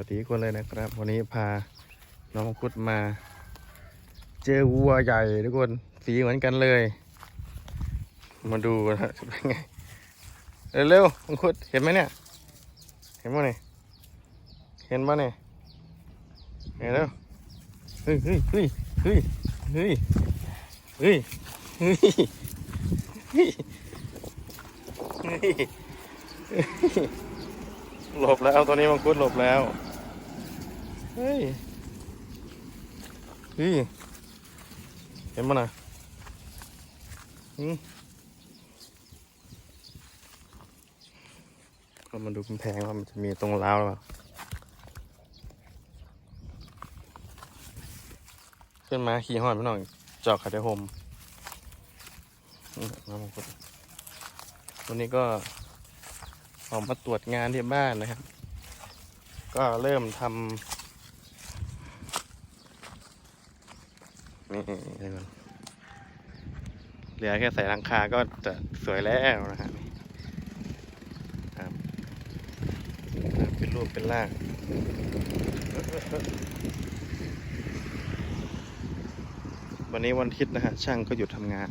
วัสดีคนเลยนะครับ วันนี้พาน้องมังคุดมา เจอวัวใหญ่ทุกคนสีเหมือนกันเลย มาดูนะจะเป็นไงเร็วๆมังคุดเห็นไหมเนี่ย เห็นป่ะเนี่ยเห็นป่ะเนี่ยเห็นแล้วเฮ้ยเฮ้ยเฮ้ยเฮ้ยเฮ้ยเฮ้ยเฮ้ยเฮ้ยเฮ้ยหลบแล้วตัวนี้มังคุดหลบแล้ว เฮ้ยเฮ้ยเห็นมั้ยนะอืมก็มาดูกำแพงว่ามันจะมีตรงราวหรือเปล่าขึ้นมาขี่หอนไปหน่อยจอกขัดไดโฮมน้ำมังคุดวันนี้ก็ออกมาตรวจงานที่บ้านนะครับ ก็เริ่มทำ นี่เดี๋ยวก่อนเหลือแค่ใส่หลังคาก็จะสวยแล้วนะฮะครับเป็นรูปเป็นร่างวันนี้วันอาทิตย์นะฮะช่างก็หยุดทำงาน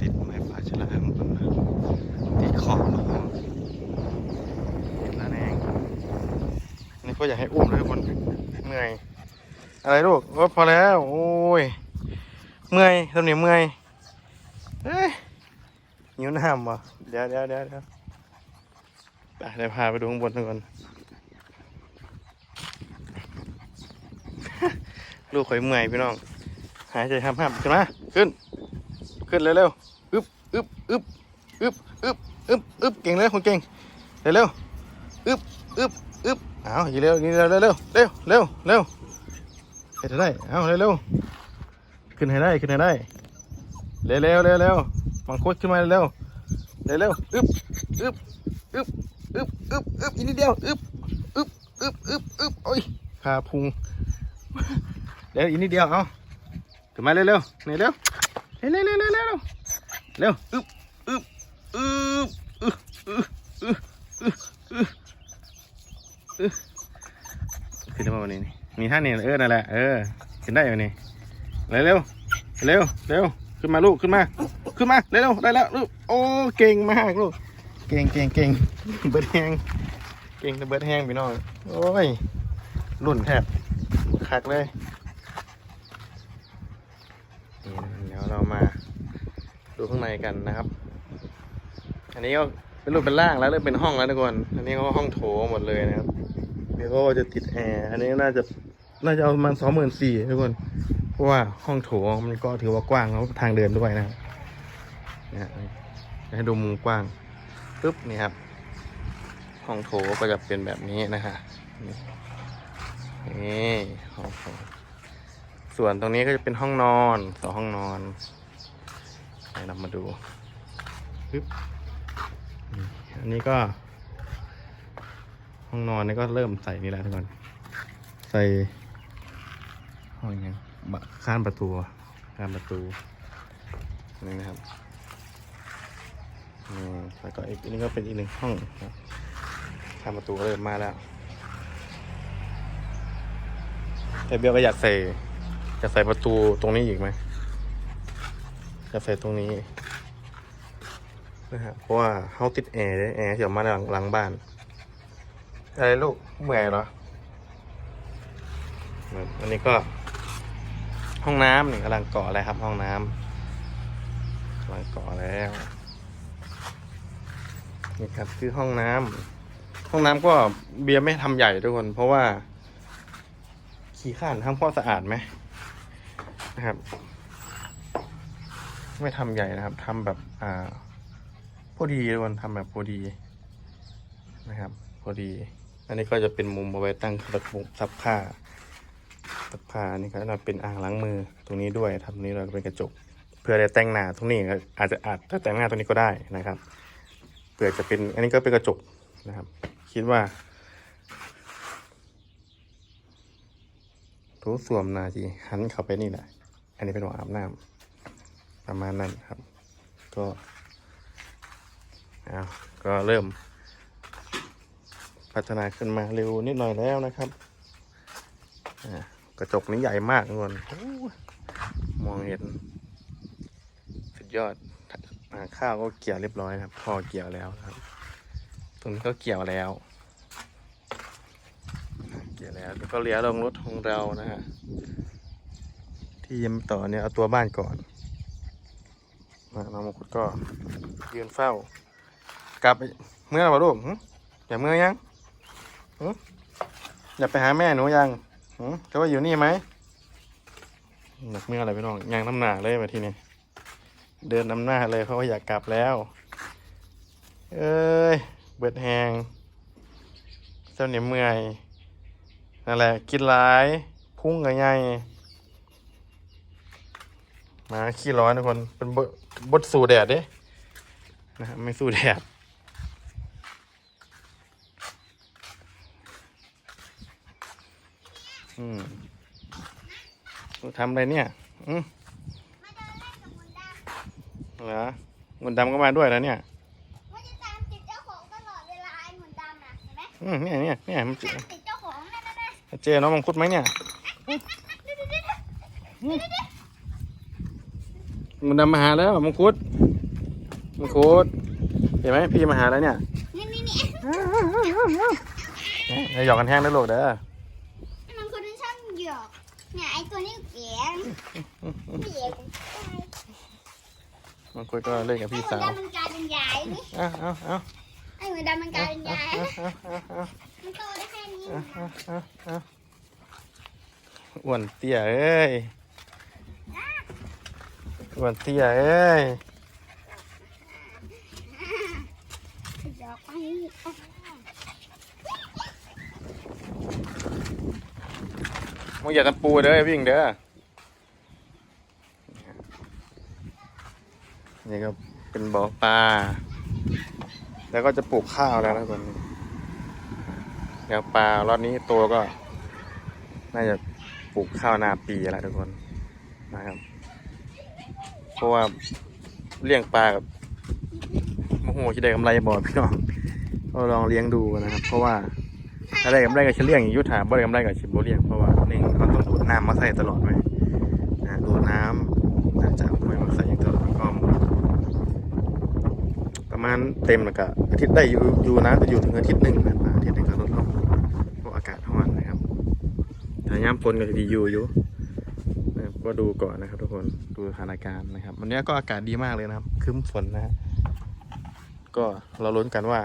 ติดไม้ป่าชะลาของผมนะติดขอบมาเห็นแล้วแนงนี่ ก็อยากให้อุ้มเลยทุกคนเมื่อย อะไรลูกโอ้พอแล้วโอ้ยเมื่อยทำเนี่ยเมื่อยเอ้ยหิวน้ำวะเดี๋ยวเดี๋ยวเดี๋ยวเดี๋ยวไปเดี๋ยวพาไปดูข้างบนทุกคนลูกข่อยเมื่อยพี่น้อง หายใจห้ามๆขึ้นมาขึ้น ขึ้นเร็วๆอึบอึบอึบอึบอึบอึบอึบเก่งเลยคนเก่งเร็วๆอึบอึบอึบ เอาอีกเร็วนี่เร็วเร็วเร็วเร็วเร็วเร็วเห็ได้เอาเร็วเร็วขึ้นให้ได้ขึ้นให้ได้เร็วเร็วเร็วเร็วมังคุดขึ้นมาเร็วเร็วเร็วอึบอึบอึบอึบอึบอึบอีกนิดเดียวอึบอึบอึบอึบอึบโอ้ยขาพุงเร็วอีกนิดเดียวเอาขึ้นมาเร็วเร็วนี่เร็วเร็วเร็วเร็วเร็วเร็วอึบอึบอึบอึบอึบ ขึ้นได้ป่ะวันนี้นี่มีท่านนี่เออนั่นแหละเออขึ้นได้วันนี้เร็วเร็วเร็วเร็วขึ้นมาลูกขึ้นมา ขึ้นมาเร็วเร็วได้แล้วลูกโอ้เก่งมากลูกเก่งเก่งเก่งเบิร์ดแห้งเก่งแต่เบิร์ดแห้งพี่น้องโอ้ยรุ่นแทบคักเลยนี่นะเดี๋ยวเรามาดูข้างในกันนะครับ อันนี้ก็เป็นรูปเป็นร่างแล้วเริ่มเป็นห้องแล้วทุกคนอันนี้ก็ห้องโถหมดเลยนะครับ เดี๋ยวก็จะติดแอร์อันนี้น่าจะน่าจะเอาประมาณสองหมื่นสี่ทุกคน เพราะว่าห้องโถงมันก็ถือว่ากว้างแล้วทางเดินด้วยนะนะฮะให้ดูมุมกว้างปึ๊บนี่ครับ ห้องโถก็จะเป็นแบบนี้นะฮะนี่ห้องโถส่วนตรงนี้ก็จะเป็นห้องนอนสองห้องนอนให้เรามาดูปึ๊บอันนี้ก็ ห้องนอนนี่ก็เริ่มใส่นี่แล้วทุกคน ใส่ห้องยังข้านประตูข้านประตูนี่นะครับนี่แล้วก็อีกอันนี้ก็เป็นอีกหนึ่งห้องครับข้านประตูก็เริ่มมาแล้ว แต่เบลก็อยากใส่จะใส่ประตูตรงนี้อีกไหมจะใส่ตรงนี้นะฮะเพราะว่าเขาติดแอร์แอร์ที่ออกมาหลังหลังบ้าน อะไรลูกเมื่อยเหรอครับอันนี้ก็ ห้องน้ำนี่กำลังก่ออะไรครับ ห้องน้ำกำลังก่อแล้วนี่ครับคือห้องน้ำห้องน้ำก็เบียร์ไม่ทำใหญ่ทุกคน เพราะว่า ขี้ข้านทำความสะอาดไหมนะครับ ไม่ทำใหญ่นะครับทำแบบอ่าพอดีทุกคนทำแบบพอดีนะครับพอดี อันนี้ก็จะเป็นมุมเอาไว้ตั้งซักมุมซักผ้าซักผ้านี่ก็จะเป็นอ่างล้างมือตรงนี้ด้วยทำนี้เราเป็นกระจก เพื่อได้แต่งหน้าตรงนี้อาจจะอาจจะแต่งหน้าตรงนี้ก็ได้นะครับเผื่อจะเป็นอันนี้ก็เป็นกระจกนะครับ คิดว่าถูสวมนาทีหันเข้าไปนี่แหละ อันนี้เป็นหัวอาบน้ำประมาณนั้นครับ ก็อ้าวก็เริ่ม พัฒนาขึ้นมาเร็วนิดหน่อยแล้วนะครับกระจกนี้ใหญ่มากทุกคนมองเห็น สุดยอดอข้าวก็เกี่ยวเรียบร้อยนะครับ พอเกี่ยวแล้วนะครับตรงนี้ก็เกี่ยวแล้ว เกี่ยวแล้วแล้วก็เลี้ยลงรถของเรานะฮะที่ยังไม่ต่อเนี่ยเอาตัวบ้านก่อนมาน้องมงคุดก็ยืนเฝ้ากลับเมื่อไหร่ลูกอย่าเมื่อยัง อย่าไปหาแม่หนูยังหึจะว่าอยู่นี่ไหมหนักเมื่ออะไรพี่น้องยังน้ำหนาเลยมาทีนี้เดินน้ำหน้าเลยเพราะว่าอยากกลับแล้ว เอ้ย เบิดแหงเจ้าเหนียเมื่อยนั่นแหละ กินหลาย พุ่งกับไงมาขี้ร้อนทุกคน เป็นบบบดสู่แดดเด้นะฮะไม่สู้แดด ทำอะไรเนี่ยอืมเหรอเงินดำก็มาด้วยแล้วเนี่ยมันจะตามติดเจ้าของตลอดเวลาไอ้หมุนดำน่ะเห็นไหมอืมเนี่ยเนี่ยเนี่ยมันเจอตามติดเจ้าของนั่นนั่นเจอน้องมังคุดไหมเนี่ยเงินดำมาหาแล้วมังคุดมังคุดเห็นไหมพี่มาหาแล้วเนี่ยนี่นี่นี่อย่าหยอกกันแห้งได้อลูกเด้อมันคนที่ช่างหยอกเนี่ยไอ้ตัวนี้ เก๋ไม่เก๋มังคุดก็เล่นกับพี่หมุนสาวดำมันกลายเป็นยายนี่เอาเอาเอาไอ้หมุนดำมันกลายเป็นยายเอาเอาเอามันโตได้แค่นี้เอาเอาเอาเอาอ้วนเตี้ยเอ้ยอ้วนเตี้ยเอ้ยหยอกไปมึงอย่าทำปูเด้อวิ่งเด้อ นี่ก็เป็นบ่อปลา แล้วก็จะปลูกข้าวแล้วนะคนนี้เดี๋ยวปลารอบนี้โตก็ น่าจะปลูกข้าวนาปีแล้วทุกคนนะครับ เพราะว่าเลี้ยงปลากับโมโหจะได้กำไรบ่พี่น้องก็ลองเลี้ยงดูนะครับ เพราะว่าถ้าได้กำไรกับเลี่ยงอยุทธาบ่ได้กำไรกับชิบโบเลี้ยงเพราะว่าหนึ่งเขาต้องดูดน้ำมาใส่ตลอดไหมนะดูดน้ำนะจากห้วยมาใส่อย่างตลอดแล้วก็ประ มาณเต็มแล้วก็อาทิตย์ได้อยู่อยู่นะจะอยู่ถึงอาทิตย์หนึ่งนะอาทิตย์หนึ่งก็ลดลงเพราะอากาศร้อนนะครับถ้าย้ำฝนก็จะดีอยู่อยู่นะครับก็ดูก่อนนะครับ ทุกคนดูสถานการณ์นะครับ วันนี้ก็อากาศดีมากเลยนะครับครึ้มฝนนะฮะก็เราลุ้นกันว่า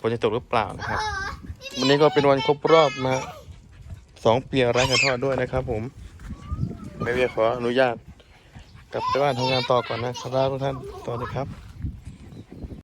ฝนจะตกหรือเปล่านะครับ วันนี้ก็เป็นวันครบรอบนะสองปีร้านกระทอดด้วยนะครับ ผมไม่เวียขออนุญาตกลับไปบ้านทำงานต่อก่อนนะครับทุกท่านสวัสดีครับ